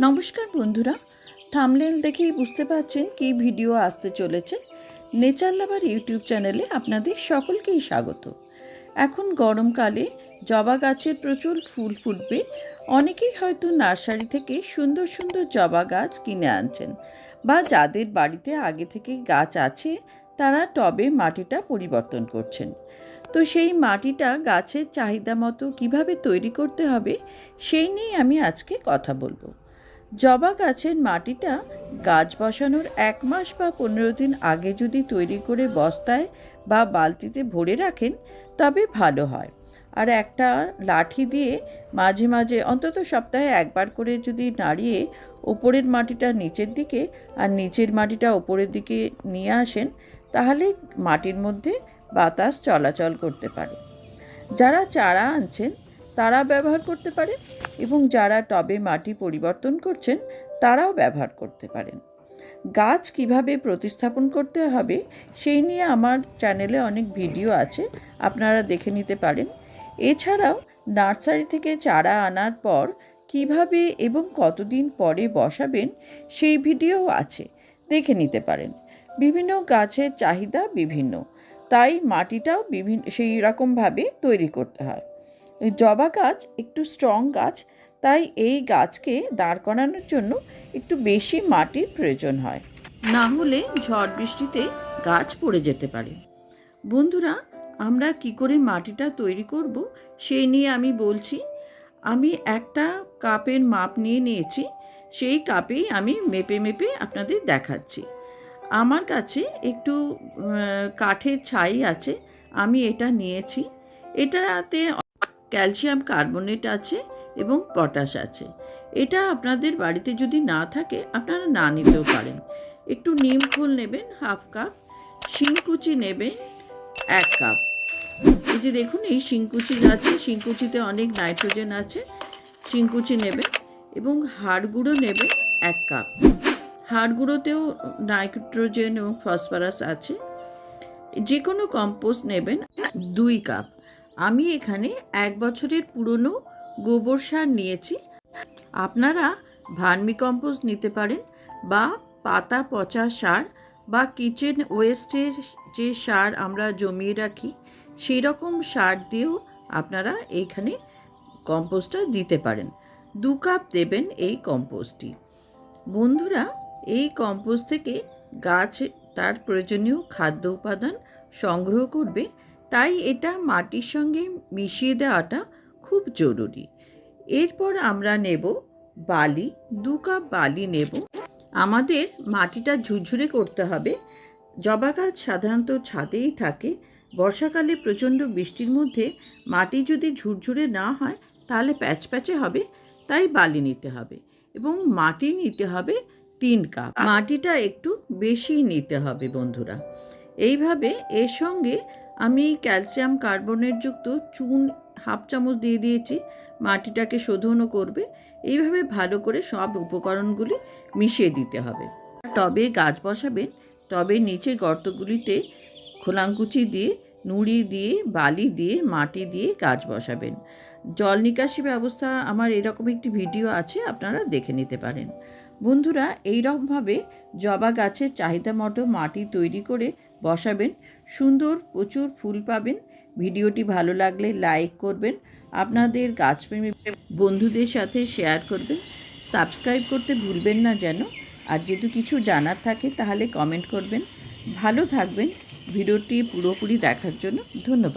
নমস্কার বন্ধুরা থামলেল দেখেই বুঝতে পারছেন কি ভিডিও আসতে চলেছে। নেচার লাভার ইউটিউব চ্যানেলে আপনাদের সকলকেই স্বাগত। এখন গরমকালে জবা গাছের প্রচুর ফুল ফুটবে। অনেকেই হয়তো নার্সারি থেকে সুন্দর সুন্দর জবা গাছ কিনে আনছেন বা যাদের বাড়িতে আগে থেকে গাছ আছে, তারা টবে মাটিটা পরিবর্তন করছেন। তো সেই মাটিটা গাছের চাহিদা মতো কীভাবে তৈরি করতে হবে, সেই নিয়ে আমি আজকে কথা বলব। জবা গাছের মাটিটা গাছ বসানোর এক মাস বা পনেরো দিন আগে যদি তৈরি করে বস্তায় বা বালতিতে ভরে রাখেন, তবে ভালো হয়। আর একটা লাঠি দিয়ে মাঝে মাঝে, অন্তত সপ্তাহে একবার করে যদি নাড়িয়ে ওপরের মাটিটা নিচের দিকে আর নিচের মাটিটা ওপরের দিকে নিয়ে আসেন, তাহলে মাটির মধ্যে বাতাস চলাচল করতে পারে। যারা চারা আনছেন তারা ব্যবহার করতে পারেন এবং যারা টবে মাটি পরিবর্তন করছেন, তারাও ব্যবহার করতে পারেন। গাছ কীভাবে প্রতিস্থাপন করতে হবে, সেই নিয়ে আমার চ্যানেলে অনেক ভিডিও আছে, আপনারা দেখে নিতে পারেন। এছাড়াও, নার্সারি থেকে চারা আনার পর কীভাবে এবং কতদিন পরে বসাবেন, সেই ভিডিও আছে, দেখে নিতে পারেন। বিভিন্ন গাছের চাহিদা বিভিন্ন, তাই মাটিটাও বিভিন্ন সেই রকমভাবে তৈরি করতে হয়। জবা গাছ একটু স্ট্রং গাছ, তাই এই গাছকে দাঁড় করানোর জন্য একটু বেশি মাটির প্রয়োজন হয়। না হলে ঝড় বৃষ্টিতে গাছ পড়ে যেতে পারে। বন্ধুরা, আমরা কি করে মাটিটা তৈরি করব সেই নিয়ে আমি বলছি। আমি একটা কাপের মাপ নিয়ে নিয়েছি, সেই কাপেই আমি মেপে মেপে আপনাদের দেখাচ্ছি। আমার কাছে একটু কাঠের ছাই আছে, আমি এটা নিয়েছি। এটাতে ক্যালসিয়াম কার্বনেট আছে এবং পটাশ আছে। এটা আপনাদের বাড়িতে যদি না থাকে, আপনারা না নিতেও পারেন। একটু নিম ফুল নেবেন, হাফ কাপ। শিংকুচি নেবেন, এক কাপ। এই যে দেখুন, এই শিংকুচি আছে শিংকুচিতে অনেক নাইট্রোজেন আছে। শিংকুচি নেবেন এবং হাড় গুঁড়ো নেবেন, এক কাপ। হাড় গুঁড়োতেও নাইট্রোজেন এবং ফসফরাস আছে। যে কোনো কম্পোস্ট নেবেন, দুই কাপ। আমি এখানে এক বছরের পুরনো গোবর সার নিয়েছি। আপনারা ভার্মি কম্পোস্ট নিতে পারেন বা পাতা পচা সার বা কিচেন ওয়েস্টের যে সার আমরা জমিয়ে রাখি সেই রকম সার দিয়েও আপনারা এইখানে কম্পোস্টটা দিতে পারেন। দু কাপ দেবেন এই কম্পোস্টটি। বন্ধুরা, এই কম্পোস্ট থেকে গাছ তার প্রয়োজনীয় খাদ্য উপাদান সংগ্রহ করবে তাই এটা মাটির সঙ্গে মিশিয়ে দেওয়াটা খুব জরুরি। এরপর আমরা নেব বালি, দু কাপ বালি নেব। আমাদের মাটিটা ঝুরঝুরে করতে হবে। জবা গাছ সাধারণত ছাদেই থাকে। বর্ষাকালে প্রচণ্ড বৃষ্টির মধ্যে মাটি যদি ঝুরঝুরে না হয়, তাহলে প্যাচ প্যাচে হবে, তাই বালি নিতে হবে এবং মাটি নিতে হবে তিন কাপ। মাটিটা একটু বেশি নিতে হবে বন্ধুরা। এইভাবে এর সঙ্গে আমি ক্যালসিয়াম কার্বনেট যুক্ত চুন হাফ চামচ দিয়ে দিয়েছি, মাটিটাকে শোধনও করবে। এইভাবে ভালো করে সব উপকরণগুলি মিশিয়ে দিতে হবে। টবে গাছ বসাবেন, টবে নিচে গর্তগুলিতে খোলাঙ্কুচি দিয়ে, নুড়ি দিয়ে, বালি দিয়ে, মাটি দিয়ে গাছ বসাবেন। জল নিকাশি ব্যবস্থা আমার এরকম একটি ভিডিও আছে, আপনারা দেখে নিতে পারেন। বন্ধুরা, এইরকমভাবে জবা গাছের চাহিদা মতো মাটি তৈরি করে বসাবেন। সুন্দর প্রচুর ফুল পাবেন। ভিডিওটি ভালো লাগলে লাইক করবেন। আপনাদের গাছপ্রেমী বন্ধুদের সাথে শেয়ার করবেন। সাবস্ক্রাইব করতে ভুলবেন না যেন। আর যদি কিছু জানার থাকে তাহলে কমেন্ট করবেন। ভালো থাকবেন। ভিডিওটি পুরোপুরি দেখার জন্য ধন্যবাদ।